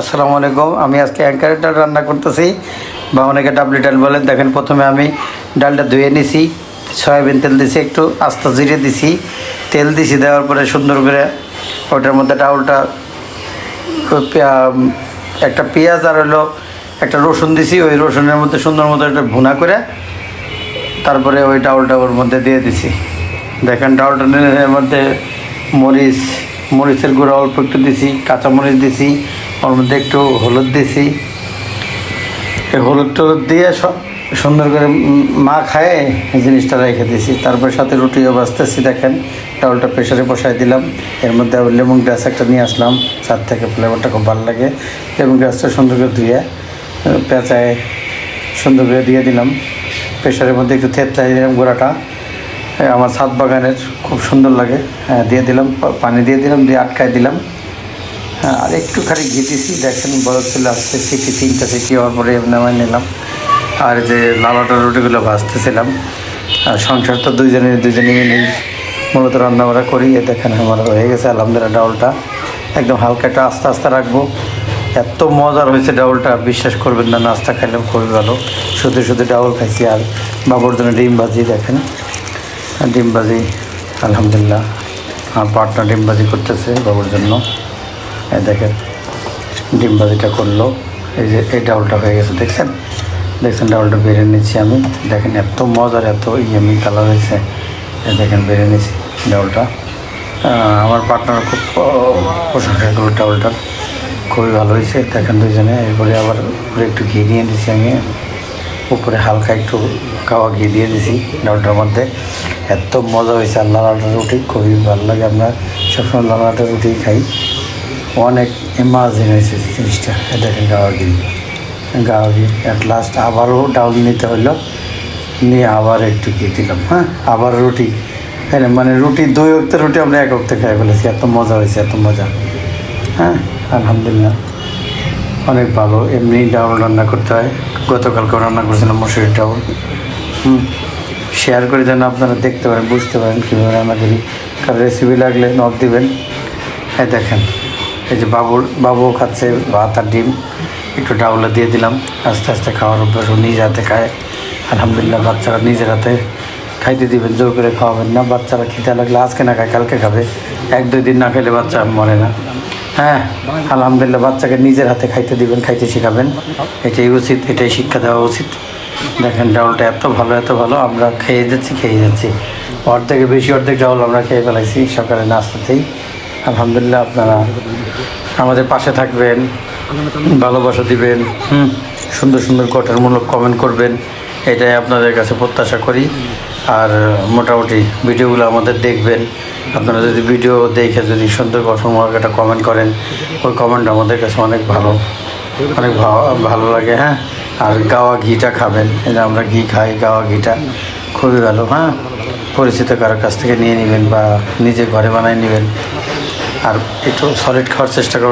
আসসালামু আলাইকুম। আমি আজকে অ্যাঙ্কারের ডাল রান্না করতেছি। বা অনেকে ডাবলি ডাল বলেন। দেখেন, প্রথমে আমি ডালটা ধুয়ে নিছি। সয়াবিন তেল দিছি একটু, আস্তা জিরে দিছি। তেল দিছি, দেওয়ার পরে সুন্দর করে ওটার মধ্যে ডাউলটা একটা পেঁয়াজ আর হলো একটা রসুন দিছি। ওই রসুনের মধ্যে সুন্দর মতো একটা ভুনা করে তারপরে ওই ডাউলটা ওর মধ্যে দিয়ে দিছি। দেখেন, ডাউলটা মধ্যে মরিচ, মরিচের গুঁড়ো অল্প একটু দিছি কাঁচা মরিচ দিছি। ওর মধ্যে একটু হলুদ দিছি। হলুদ টলুদ দিয়ে স- সুন্দর করে মা খায়, এই জিনিসটা রেখে দিছি। তারপর সাথে রুটিও বাঁচতেছি দেখেন। ডাউলটা প্রেশারে বসাই দিলাম। এর মধ্যে লেমন গ্রাস একটা নিয়ে আসলাম। চার থেকে ফ্লেভারটা খুব ভালো লাগে। লেমন গ্রাসটা সুন্দর করে ধুয়ে পেঁচায় সুন্দর করে দিয়ে দিলাম। প্রেশারের মধ্যে একটু থেতলাই দিলাম গোড়াটা। আমার ছাদ বাগানের খুব সুন্দর লাগে। হ্যাঁ দিয়ে দিলাম পানি দিয়ে দিলাম, দিয়ে আটকায় দিলাম। হ্যাঁ আর একটুখানি ঘি দিছি দেখেন বড় চলে আসছে, সিটি তিনটা সিটি হওয়ার পরে নামাই নিলাম। আর যে লালাটা রুটিগুলো ভাজতেছিলাম, আর সংসার তো দুইজনে মিলেই মূলত রান্নাবাড়া করি। এ দেখেন আমার হয়ে গেছে, আলহামদুলিল্লাহ ডাউলটা একদম হালকা একটা আস্তে আস্তে রাখব। এত মজার হয়েছে ডাউলটা, বিশ্বাস করবেন না, নাস্তা খাইলাম, খুবই ভালো। শুধু শুধু ডাউল খাইছি, আর বাবুর জন্য ডিম ভাজি, দেখেন। ডিম ভাজি, আলহামদুলিল্লাহ, আমার পার্টনার ডিম ভাজি করতেছে বাবুর জন্য। দেখেন, ডিম ভাজিটা করল। এই যে এই ডাউলটা হয়ে গেছে, দেখছেন? দেখছেন ডাউলটা বেড়ে নিচ্ছি আমি। দেখেন, এত মজার, এত ইয়ামি কালার হয়েছে। দেখেন, বেড়ে নিচ্ছি ডাউলটা আমার পার্টনার খুব প্রশংসা করল ডাউলটার খুবই ভালো হয়েছে। দেখেন দুজনে এরপরে আবার উপরে একটু ঘি দিয়ে দিচ্ছি আমি। উপরে হালকা একটু খাওয়া ঘি দিয়ে দিছি ডালটার মধ্যে। এত মজা হয়েছে। আর লালাটা রুটি খুবই ভালো লাগে। আমরা সবসময় লালাটা রুটি খাই। অনেক ইমাজিন হয়েছে জিনিসটা দেখেন গাওয়া ঘি গাওয়া ঘি অ্যাট লাস্ট আবারও ডাউল নিতে হলো, নিয়ে আবার একটু ঘি দিলাম হ্যাঁ? আবার রুটি। হ্যাঁ মানে রুটি, দুই অক্তে রুটি আমরা এক অক্তে খাই ফেলেছি, এত মজা হয়েছে, এত মজা। হ্যাঁ আলহামদুলিল্লাহ। অনেক ভালো, এমনি ডাউল রান্না করতে হয়। গতকালকেও রান্না করেছিলাম মসুরির ডাউল। হুম শেয়ার করে যেন আপনারা দেখতে পারেন, বুঝতে পারেন কীভাবে রান্না করি। কারও রেসিপি লাগলে নখ দিবেন। হ্যাঁ দেখেন। এই যে বাবুর, বাবুও খাচ্ছে, ভাত আর ডিম। একটু ডাউলে দিয়ে দিলাম। আস্তে আস্তে খাওয়ার অভ্যাস নিজ হাতে খায়। আলহামদুলিল্লাহ, বাচ্চারা নিজের হাতে খাইতে দিবেন, জোর করে খাওয়াবেন না। বাচ্চারা খেতে লাগলে আজকে না খায়, কালকে খাবে। এক দুই দিন না খেলে বাচ্চা মরে না। হ্যাঁ আলহামদুলিল্লাহ, বাচ্চাকে নিজের হাতে খাইতে দিবেন, খাইতে শেখাবেন। এটাই উচিত, এটাই শিক্ষা দেওয়া উচিত। দেখেন, ডাউলটা এত ভালো এত ভালো, আমরা খেয়ে যাচ্ছি খেয়ে যাচ্ছি। অর্ধেকে বেশি অর্ধেক ডাউল আমরা খেয়ে ফেলাইছি সকালে নাস্তাতেই। আলহামদুলিল্লাহ আপনারা আমাদের পাশে থাকবেন, ভালোবাসা দিবেন, হুম, সুন্দর সুন্দর গঠনমূলক কমেন্ট করবেন, এটাই আপনাদের কাছে প্রত্যাশা করি। আর মোটামুটি ভিডিওগুলো আমাদের দেখবেন। আপনারা যদি ভিডিও দেখে যদি সুন্দর গঠনমূলক একটা কমেন্ট করেন, ওই কমেন্ট আমাদের কাছে অনেক ভালো অনেক ভালো লাগে হ্যাঁ? আর গাওয়া ঘিটা খাবেন, এই যে আমরা ঘি খাই, গাওয়া ঘিটা খুবই ভালো হ্যাঁ? পরিচিত কারোর কাছ থেকে নিয়ে নেবেন বা নিজে ঘরে বানায় নেবেন আর একটু সলিড খাওয়ার চেষ্টা করবেন